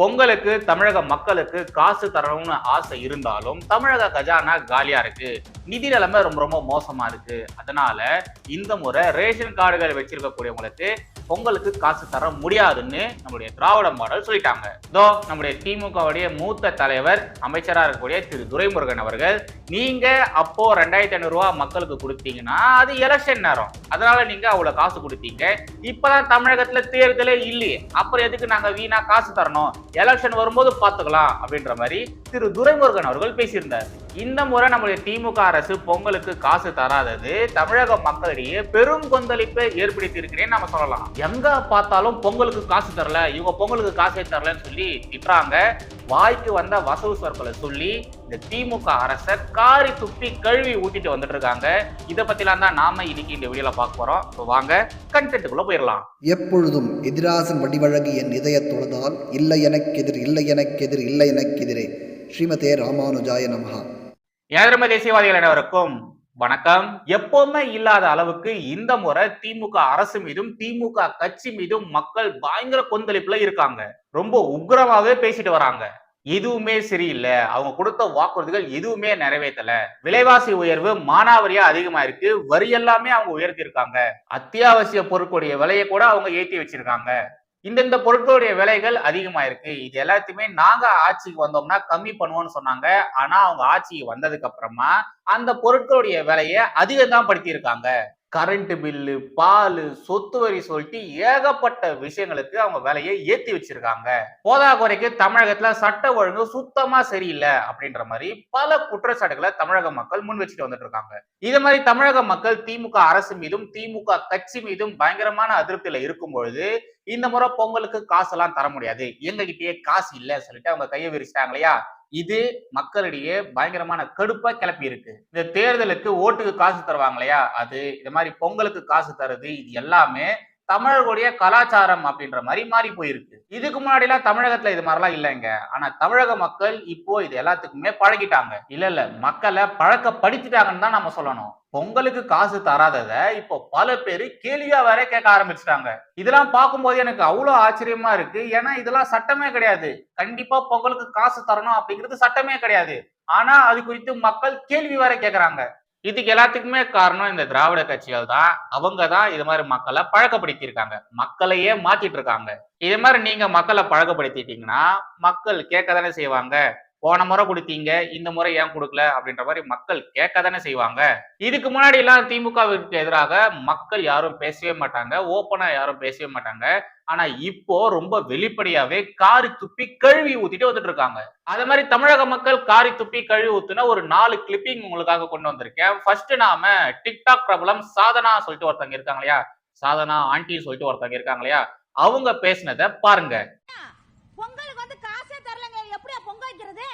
பொங்கலுக்கு தமிழக மக்களுக்கு காசு தரணும்னு ஆசை இருந்தாலும் தமிழக கஜானா காலியா இருக்கு. நிதி நிலைமை ரொம்ப ரொம்ப மோசமா இருக்கு. அதனால இந்த முறை ரேஷன் கார்டுகள் வச்சிருக்கக்கூடியவங்களுக்கு பொங்கலுக்கு காசு தர முடியாதுன்னு நம்முடைய திராவிட மாடல் சொல்லிட்டாங்க. இதோ நம்முடைய திமுகவுடைய மூத்த தலைவர் அமைச்சராக இருக்கக்கூடிய திரு. துரைமுருகன் அவர்கள் நீங்க அப்போ ரெண்டாயிரத்தி ஐநூறு ரூபா மக்களுக்கு கொடுத்தீங்கன்னா அது எலெக்ஷன் நேரம். அதனால நீங்க அவ்வளவு காசு கொடுத்தீங்க. இப்பதான் தமிழகத்துல தேர்தலே இல்லையே. அப்புறம் எதுக்கு நாங்க வீணா காசு தரணும்? எலெக்ஷன் வரும்போது பார்த்துக்கலாம் அப்படின்ற மாதிரி திரு துரைமுருகன் அவர்கள் பேசியிருந்தார். இந்த முறை நம்முடைய திமுக அரசு பொங்கலுக்கு காசு தராதது தமிழக மக்களிடையே பெரும் கொந்தளிப்பை ஏற்படுத்தி இருக்கிறேன்னு நம்ம சொல்லலாம். எங்க பார்த்தாலும் பொங்கலுக்கு காசு தரல இவங்க பொங்கலுக்கு காசே தரலன்னு சொல்லி திட்டுறாங்க. வாய்க்கு வந்த வசவு சொற்களை சொல்லி இந்த திமுக அரசை காரி துப்பி கழுவி ஊத்திட்டு வந்துட்டு இருக்காங்க இதை பத்திலாம் தான் நாம இன்னைக்கு இந்த வீடியோல பார்க்க போறோம். வாங்க கண்டென்ட்டுக்குள்ள போயிடலாம். எப்பொழுதும் எதிராசன் வடிவழகு என் இதயத் தொழுதால் இல்லை எனக்கெதிர் இல்லை எனக்கெதிர் இல்லை எனக்கெதிரே. ஸ்ரீமதே ராமானுஜாய நமஹா. ஏழரம தேசியவாதிகள் அனைவருக்கும் வணக்கம். எப்பவுமே இல்லாத அளவுக்கு இந்த முறை திமுக அரசு மீதும் திமுக கட்சி மீதும் மக்கள் பயங்கர கொந்தளிப்புல இருக்காங்க. ரொம்ப உக்கிரமாவே பேசிட்டு வராங்க. எதுவுமே சரியில்லை. அவங்க கொடுத்த வாக்குறுதிகள் எதுவுமே நிறைவேற்றல. விலைவாசி உயர்வு மானாவரியா அதிகமா இருக்கு. வரி எல்லாமே அவங்க உயர்த்தி இருக்காங்க அத்தியாவசிய பொருட்களுடைய விலையை கூட அவங்க ஏற்றி வச்சிருக்காங்க. இந்தந்த பொருட்களுடைய விலைகள் அதிகமா இருக்கு. இது எல்லாத்தையுமே நாங்க ஆட்சிக்கு வந்தோம்னா கம்மி பண்ணுவோம்னு சொன்னாங்க. ஆனா அவங்க ஆட்சிக்கு வந்ததுக்கு அப்புறமா அந்த பொருட்களுடைய விலையை அதிகம் தான் படுத்தி இருக்காங்க கரண்ட் பில்லு பால் சொத்து வரி சொல்லிட்டு ஏகப்பட்ட விஷயங்களுக்கு அவங்க விலையை ஏத்தி வச்சிருக்காங்க. போதாக்குறைக்கு தமிழகத்துல சட்ட ஒழுங்கு சுத்தமா சரியில்லை அப்படின்ற மாதிரி பல குற்றச்சாட்டுகளை தமிழக மக்கள் முன் வச்சுட்டு வந்துட்டு இருக்காங்க இதே மாதிரி தமிழக மக்கள் திமுக அரசு மீதும் திமுக கட்சி மீதும் பயங்கரமான அதிருப்தியில இருக்கும் பொழுது இந்த முறை பொங்கலுக்கு காசெல்லாம் தர முடியாது. எங்ககிட்டயே காசு இல்லை சொல்லிட்டு அவங்க கையை விரிச்சிட்டாங்க இல்லையா? இது மக்களிடையே பயங்கரமான கடுப்பா கிளப்பி இருக்கு இந்த தேர்தலுக்கு ஓட்டுக்கு காசு தருவாங்க இல்லையா அது இந்த மாதிரி பொங்கலுக்கு காசு தருது இது எல்லாமே தமிழர்களுடைய கலாச்சாரம் அப்படின்ற மாதிரி மாறி போயிருக்கு. இதுக்கு முன்னாடி எல்லாம் தமிழகத்துல இது மாதிரிலாம் இல்லைங்க. ஆனா தமிழக மக்கள் இப்போ இது எல்லாத்துக்குமே பழகிட்டாங்க. இல்ல இல்ல மக்களை பழக்கப்படுத்திட்டாங்கன்னு தான் நம்ம சொல்லணும். பொங்கலுக்கு காசு தராதத இப்போ பல பேர் கேள்வியா வேற கேட்க ஆரம்பிச்சிட்டாங்க. இதெல்லாம் பார்க்கும்போது எனக்கு அவ்வளோ ஆச்சரியமா இருக்கு. ஏன்னா இதெல்லாம் சட்டமே கிடையாது. கண்டிப்பா பொங்கலுக்கு காசு தரணும் அப்படிங்கிறது சட்டமே கிடையாது. ஆனா அது குறித்து மக்கள் கேள்வி வேற கேட்கறாங்க இதுக்கு எல்லாத்துக்குமே காரணம் இந்த திராவிட கட்சிகள் தான். அவங்க தான் இது மாதிரி மக்களை பழக்கப்படுத்தியிருக்காங்க. மக்களையே மாத்திட்டு இருக்காங்க இதே மாதிரி நீங்க மக்களை பழக்கப்படுத்திட்டீங்கன்னா மக்கள் கேட்க தானே செய்வாங்க. போன முறை கொடுத்தீங்க இந்த முறை ஏன் கொடுக்கல அப்படின்ற மாதிரி மக்கள் கேட்க தானே செய்வாங்க. இதுக்கு முன்னாடி எல்லாம் திமுகவிற்கு எதிராக மக்கள் யாரும் பேசவே மாட்டாங்க. ஓப்பனா யாரும் பேசவே மாட்டாங்க. ஆனா இப்போ ரொம்ப வெளிப்படையாவே காரி துப்பி கழுவி ஊத்திட்டு வந்துட்டு இருக்காங்க அதே மாதிரி தமிழக மக்கள் காரி துப்பி கழுவி ஊத்துனா ஒரு நாலு கிளிப்பிங் உங்களுக்காக கொண்டு வந்திருக்கேன். ஃபர்ஸ்ட் நாம டிக்டாக் பிரபலம் சாதனா சொல்லிட்டு ஒருத்தங்க இருக்காங்க இல்லையா? சாதனா ஆண்டி சொல்லிட்டு ஒருத்தங்க இருக்காங்க இல்லையா? அவங்க பேசினத பாருங்க. பொங்கலுக்கு வந்து காசே தரலங்க. எப்படியா பொங்க வைக்கிறது?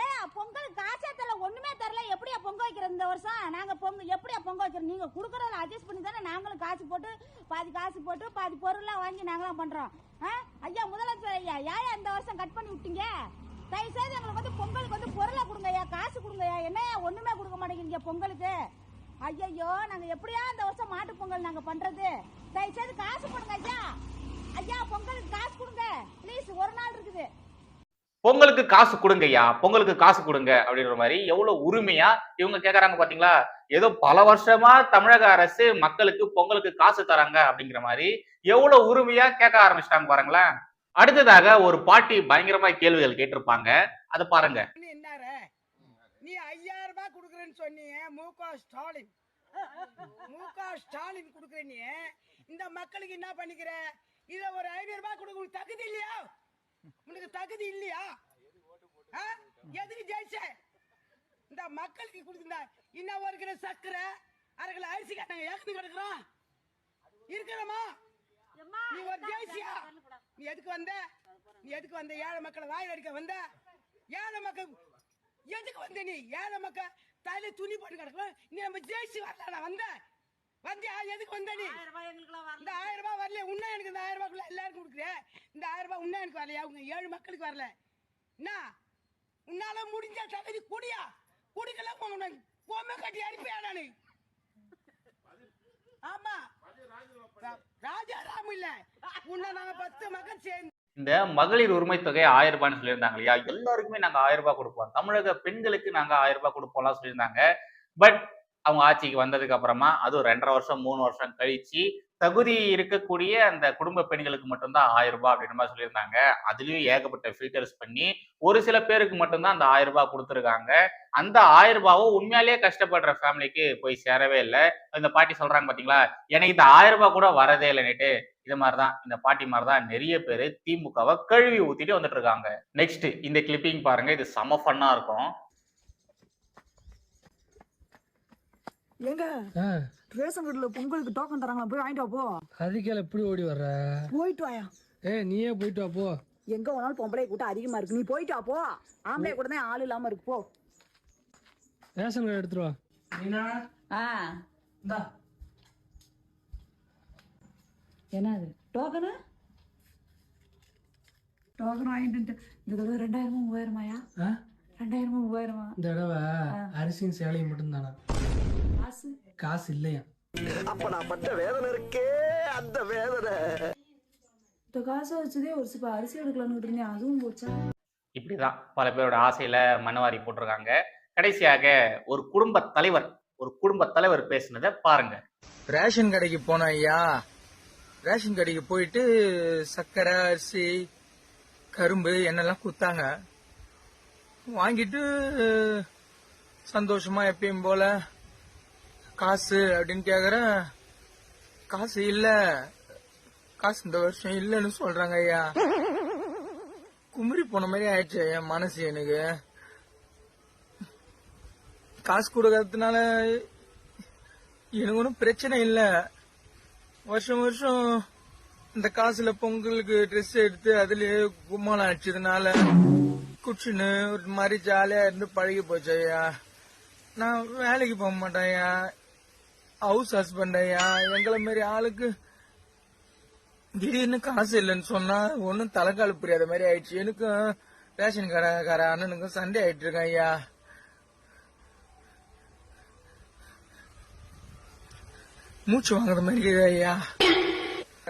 ஏ பொங்கலுக்கு காசே தரல ஒண்ணுமே தரல. எப்படியா பொங்க வைக்கிறது இந்த வருஷம்? நாங்க பொங்க எப்படியா நீங்க குடுக்கறதுல அட்ஜஸ்ட் பண்ணி தானே நாங்களும் காசு போட்டு பாதி காசு போட்டு பாதி பொருள்லாம் வாங்கி நாங்களாம் பண்றோம். ஆ? ஐயா முதலமைச்சர் ஐயா ஏன் இந்த வருஷம் கட் பண்ணி விட்டீங்க? தயவு செய்து எங்களுக்கு வந்து பொங்கலுக்கு வந்து பொருளை கொடுங்க ஐயா காசு கொடுங்க ஐயா. என்னையா ஒண்ணுமே கொடுக்க மாட்டேங்கிறீங்க பொங்கலுக்கு? ஐயையோ நாங்க எப்படியா இந்த வருஷம் மாட்டு பொங்கல் நாங்க பண்றது? தயவு செய்து காசு கொடுங்க ஐயா பொங்கலுக்கு காசு கொடுங்க ப்ளீஸ் ஒரு நாள் இருக்குது பொங்கலுக்கு காசு கொடுங்கய்யா பொங்கலுக்கு காசு கொடுங்க அப்படின்ற மாதிரி எவ்வளவு உரிமையா இவங்க கேக்குறாங்க பாத்தீங்களா? ஏதோ பல வருஷமா தமிழக அரசு மக்களுக்கு பொங்கலுக்கு காசு தராங்க அப்படிங்கிற மாதிரி எவ்வளவு உரிமையா கேட்க ஆரம்பிச்சிட்டாங்க பாருங்களேன். அடுத்ததாக ஒரு பாட்டி பயங்கரமா கேள்விகள் கேட்டிருப்பாங்க. அதை பாருங்க. நீ ஐயாயிரம் ரூபாய் கொடுக்குறேன்னு சொன்னீங்க முக ஸ்டாலின். முக ஸ்டாலின் கொடுக்குற இந்த மக்களுக்கு என்ன பண்ணிக்கிற? இத ஒரு ஐநூறு ரூபாய் கொடுக்க தகுதி இல்லையா? உனக்கு தகுதி இல்லையா? எதுக்கு ஜெயிச்ச? இந்த மக்களுக்கு கொடுத்துருந்தா இன்னும் ஒரு கிலோ சக்கரை அரை கிலோ அரிசி கட்டாங்க ஏக்கத்து கிடக்குறோம் இருக்கிறோமா? நீ ஒரு ஜெயிச்சியா நீ எதுக்கு வந்த? நீ எதுக்கு வந்த? ஏழை மக்களை வாயில் அடிக்க வந்த? ஏழை மக்கள் எதுக்கு வந்த நீ? ஏழை மக்கள் தலையில துணி போட்டு கிடக்கும் நீ நம்ம ஜெயிச்சு வரல நான் வந்த. வந்தியா? எதுக்கு வந்த நீ? இந்த ஆயிரம் ரூபாய் வரல உன்ன எனக்கு இந்த ஆயிரம் ரூபாய்க்குள்ள எல்லாருக்கும் கொடுக்குறேன் இந்த ஆயிரம் ரூபாய் உன்ன எனக்கு வரலையா? உங்க ஏழு மக்களுக்கு வரல. என்ன? உன்னால முடிஞ்ச தகுதி குடியா? குடிக்கல பொம்மை கட்டி அனுப்பியா நானு? ஆமா. ராஜா ராம் இல்ல. உன்ன நாங்க பத்து மக்கள் சேர்ந்து இந்த மகளிர் உரிமை தொகை ஆயிரம் ரூபாய்னு சொல்லியிருந்தாங்க இல்லையா? எல்லாருக்குமே நாங்க ஆயிரம் ரூபாய் கொடுப்போம். தமிழக பெண்களுக்கு நாங்க ஆயிரம் ரூபாய் கொடுப்போம்லாம் சொல்லியிருந்தாங்க. பட் அவங்க ஆட்சிக்கு வந்ததுக்கு அப்புறமா அதுவும் ரெண்டரை வருஷம் மூணு வருஷம் கழிச்சு தகுதி இருக்கக்கூடிய அந்த குடும்ப பெண்களுக்கு மட்டும்தான் ஆயிரம் ரூபாய் அப்படின்ற மாதிரி சொல்லியிருந்தாங்க. அதுலயும் ஏகப்பட்ட ஃபில்டர்ஸ் பண்ணி ஒரு சில பேருக்கு மட்டும்தான் அந்த ஆயிரம் ரூபாய் கொடுத்துருக்காங்க. அந்த ஆயிரம் ரூபாவும் உண்மையாலேயே கஷ்டப்படுற ஃபேமிலிக்கு போய் சேரவே இல்லை. இந்த பாட்டி சொல்றாங்க பாத்தீங்களா? எனக்கு இந்த ஆயிரம் ரூபாய் கூட வரதே இல்லைன்னுட்டு இது மாதிரிதான் இந்த பாட்டி மாதிரிதான் நிறைய பேர் திமுகவை கழுவி ஊத்திட்டு வந்துட்டு இருக்காங்க. நெக்ஸ்ட் இந்த கிளிப்பிங் பாருங்க இது செம ஃபன்னா இருக்கும். எங்க? ஆ, ரேஷன் கடையில பொங்கலுக்கு டோக்கன் தராங்களா? போய் வாங்கிட்டு வா போ. அதுக்கேல எப்படி ஓடி வர்ற? போயிட்டு வாயா. ஏய் நீயே போயிட்டு வா போ. எங்க போனாலும் பொம்பளை கூட்டம் அதிகமா இருக்கு. நீ போயிட்டு வா போ. ஆம்பளை கூட தான் ஆள் இல்லாம இருக்கு போ. ரேஷன் கார்டு எடுத்துட்டு வா. மீனா? ஆ. இந்தா. என்னது? டோக்கனு டோக்கன் வாங்கிட்டு இந்த தடவை ரெண்டாயிரமா மூவாயிரமாயா? ஆ? ரெண்டாயிரமா மூவாயிரமா? இந்த தடவை அரிசியும் சேலையும் மட்டும்தானா? காசு? காசு இல்லையா? இந்த காசை வச்சதே ஒரு சிப்ப அரிசி எடுக்கலான்னு இருந்தேன் அதுவும் போச்சா? இப்படிதான் பல பேரோட ஆசையில மண்ணவாரி போட்டிருக்காங்க. கடைசியாக ஒரு குடும்ப தலைவர் ஒரு குடும்ப தலைவர் பேசினதை பாருங்க. ரேஷன் கடைக்கு போனோம் ஐயா ரேஷன் கடைக்கு போயிட்டு சர்க்கரை அரிசி கரும்பு என்னெல்லாம் கொடுத்தாங்க. வாங்கிட்டு சந்தோஷமா எப்பயும் போல காசு அப்படின்னு கேக்குறேன். காசு இல்ல. காசு இந்த வருஷம் இல்லைன்னு சொல்றாங்க ஐயா. குமரி போன மாதிரி ஆயிடுச்சு ஐயா மனசு எனக்கு. காசு கொடுக்கறதுனால எனக்கு ஒன்றும் பிரச்சனை இல்லை. வருஷம் வருஷம் இந்த காசுல பொங்கலுக்கு ட்ரெஸ் எடுத்து அதுலயே கும்மாளம் அடிச்சதுனால குச்சின்னு ஒரு மாதிரி ஜாலியா இருந்து பழகி போச்சு ஐயா. நான் வேலைக்கு போக மாட்டேன் ஐயா. ஹவுஸ் ஹஸ்பண்ட் ஐயா. எங்களை மாதிரி ஆளுக்கு திடீர்னு காசு இல்லைன்னு சொன்னா ஒன்னும் தலைக்கால் புரியாத மாதிரி ஆயிடுச்சு. எனக்கும் ரேஷன் கடைக்கார அண்ணனுக்கும் சண்டே ஆயிட்டு இருக்கேன் ஐயா. மூச்சு வாங்குற மாதிரி இருக்குது ஐயா.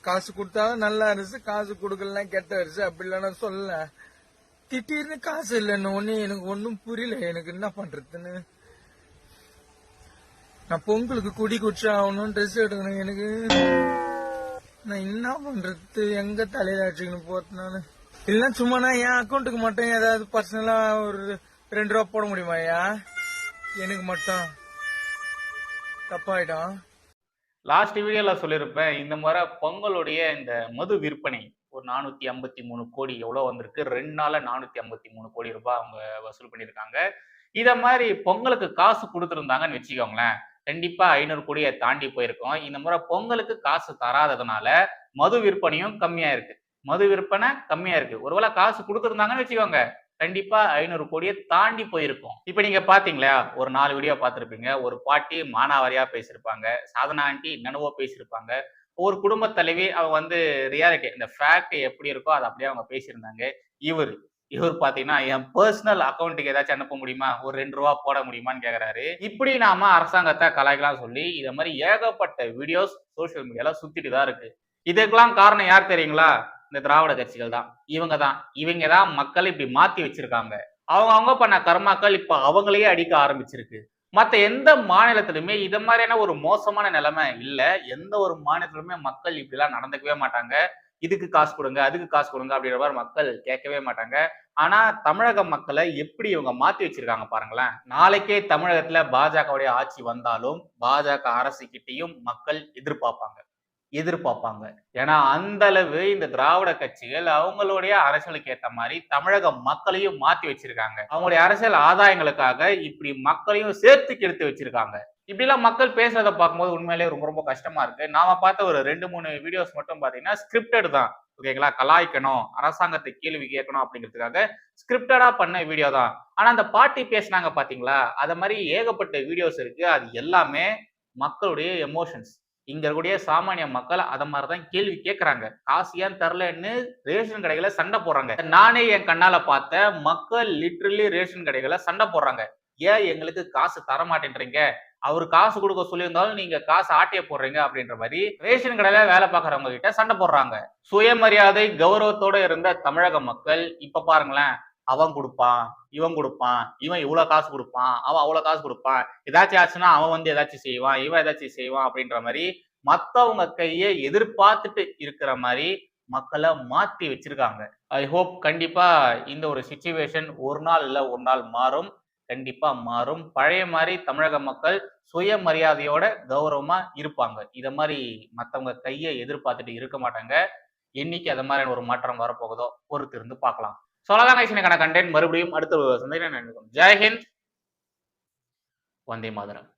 காசு கொடுத்தாலும் நல்ல அரிசி காசு கொடுக்கலாம் கெட்ட அரிசி அப்படி நான் சொல்லல. திடீர்னு காசு இல்லைன்னு ஒண்ணு எனக்கு ஒன்றும் புரியல. எனக்கு என்ன பண்றதுன்னு? நான் பொங்கலுக்கு குடி குடிச்சு ஆகணும் ட்ரெஸ் எடுக்கணும். எனக்கு நான் என்ன பண்றது? எங்க தலையில அடிச்சுக்கணும் போறது இல்ல சும்மா நான் என் அக்கௌண்ட்டுக்கு மட்டும் ஏதாவது பர்சனலா ஒரு ரெண்டு ரூபா போட முடியுமா ஐயா? எனக்கு மட்டும். தப்பாயிடும். லாஸ்ட் வீடியோல சொல்லியிருப்பேன் இந்த முறை பொங்கலுடைய இந்த மது விற்பனை. ஒரு நானூத்தி ஐம்பத்தி மூணு கோடி எவ்வளவு வந்திருக்கு? ரெண்டு நாளில் நானூத்தி ஐம்பத்தி மூணு கோடி ரூபாய் அவங்க வசூல் பண்ணியிருக்காங்க. இதை மாதிரி பொங்கலுக்கு காசு கொடுத்துருந்தாங்கன்னு வச்சுக்கோங்களேன். கண்டிப்பா ஐநூறு கோடியை தாண்டி போயிருக்கோம். இந்த முறை பொங்கலுக்கு காசு தராததுனால மது விற்பனையும் கம்மியா இருக்கு மது விற்பனை கம்மியா இருக்கு ஒருவேளை காசு கொடுத்துருந்தாங்கன்னு வச்சுக்கோங்க. கண்டிப்பா ஐநூறு கோடியை தாண்டி போயிருக்கும் இப்ப நீங்க பாத்தீங்களா? ஒரு நாலு வீடியோ பார்த்துருப்பீங்க. ஒரு பாட்டி மானாவாரியா பேசியிருப்பாங்க. சாதனா ஆண்டி என்னென்னவோ பேசியிருப்பாங்க. ஒரு குடும்ப தலைவி அவங்க வந்து ரியாலிட்டி இந்த ஃபேக்ட் எப்படி இருக்கோ அதை அப்படியே அவங்க பேசியிருந்தாங்க. இவர் இவர் பாத்தீங்கன்னா என் பர்சனல் அக்கௌண்ட்டுக்கு ஏதாச்சும் அனுப்ப முடியுமா? ஒரு ரெண்டு ரூபா போட முடியுமான்னு கேக்குறாரு. இப்படி நாம அரசாங்கத்தை கலாய்க்கலாம் சொல்லி இத மாதிரி ஏகப்பட்ட வீடியோஸ் சோஷியல் மீடியால சுத்திட்டு தான் இருக்கு. இதுக்கெல்லாம் காரணம் யார் தெரியுங்களா? இந்த திராவிட கட்சிகள் தான். இவங்க தான். இவங்க தான் மக்கள் இப்படி மாத்தி வச்சிருக்காங்க. அவங்க அவங்க பண்ண கர்மாக்கள் இப்ப அவங்களையே அடிக்க ஆரம்பிச்சிருக்கு. மற்ற எந்த மாநிலத்திலுமே இது மாதிரியான ஒரு மோசமான நிலைமை இல்லை. எந்த ஒரு மாநிலத்திலுமே மக்கள் இப்படிலாம் நடந்துக்கவே மாட்டாங்க. இதுக்கு காசு கொடுங்க அதுக்கு காசு கொடுங்க அப்படின்ற மாதிரி மக்கள் கேட்கவே மாட்டாங்க. ஆனா தமிழக மக்களை எப்படி இவங்க மாத்தி வச்சிருக்காங்க பாருங்களேன். நாளைக்கே தமிழகத்துல பாஜகவுடைய ஆட்சி வந்தாலும் பாஜக அரசு கிட்டையும் மக்கள் எதிர்பார்ப்பாங்க. எதிர்பார்ப்பாங்க. ஏன்னா அந்த அளவு இந்த திராவிட கட்சிகள் அவங்களுடைய அரசியலுக்கு ஏற்ற மாதிரி தமிழக மக்களையும் மாத்தி வச்சிருக்காங்க. அவங்களுடைய அரசியல் ஆதாயங்களுக்காக இப்படி மக்களையும் சேர்த்து கெடுத்து வச்சிருக்காங்க. இப்படிலாம் மக்கள் பேசுறத பார்க்கும்போது உண்மையிலேயே ரொம்ப ரொம்ப கஷ்டமா இருக்கு. நாம பார்த்த ஒரு ரெண்டு மூணு வீடியோஸ் மட்டும் பாத்தீங்கன்னா ஸ்கிரிப்டட் தான். ஓகேங்களா கலாய்க்கணும். அரசாங்கத்தை கேள்வி கேட்கணும் அப்படிங்கிறதுக்காக ஸ்கிரிப்டடா பண்ண வீடியோ தான். ஆனா அந்த பாட்டி பேசினாங்க பாத்தீங்களா அத மாதிரி ஏகப்பட்ட வீடியோஸ் இருக்கு. அது எல்லாமே மக்களுடைய எமோஷன்ஸ் இங்க இருக்கக்கூடிய சாமானிய மக்கள் அதை மாதிரிதான் கேள்வி கேட்கறாங்க காசு ஏன் தரலன்னு ரேஷன் கடைகளை சண்டை போடுறாங்க. நானே என் கண்ணால பார்த்த மக்கள் லிட்ரலி ரேஷன் கடைகளை சண்டை போடுறாங்க. ஏன் எங்களுக்கு காசு தர மாட்டேன்றீங்க அவர் காசு கொடுக்க சொல்லியிருந்தாலும் நீங்க காசு ஆட்டைய போடுறீங்க அப்படின்ற மாதிரி ரேஷன் கடையில வேலை பார்க்குறவங்க கிட்ட சண்டை போடுறாங்க. சுயமரியாதை கௌரவத்தோட இருந்த தமிழக மக்கள் இப்ப பாருங்களேன் அவன் கொடுப்பான் இவன் கொடுப்பான் இவன் இவ்வளவு காசு கொடுப்பான் அவன் அவ்வளவு காசு கொடுப்பான். ஏதாச்சும் ஆச்சுன்னா அவன் வந்து ஏதாச்சும் செய்வான் இவன் ஏதாச்சும் செய்வான் அப்படின்ற மாதிரி மத்தவங்க கையை எதிர்பார்த்துட்டு இருக்கிற மாதிரி மக்களை மாத்தி வச்சிருக்காங்க. ஐ ஹோப் கண்டிப்பா இந்த ஒரு சுச்சுவேஷன் ஒரு நாள் இல்ல ஒரு நாள் மாறும். கண்டிப்பா மாறும். பழைய மாதிரி தமிழக மக்கள் சுயமரியாதையோட கௌரவமா இருப்பாங்க. இதை மாதிரி மத்தவங்க கையை எதிர்பார்த்துட்டு இருக்க மாட்டாங்க. என்னைக்கு அது மாதிரியான ஒரு மாற்றம் வரப்போகுதோ பொறுத்து இருந்து பார்க்கலாம். சொல்லதான் கைசினக்கான கண்டென்ட் மறுபடியும் அடுத்த ஒரு நினைக்கும் ஜெய்ஹிந்த் வந்தே மாதரம்.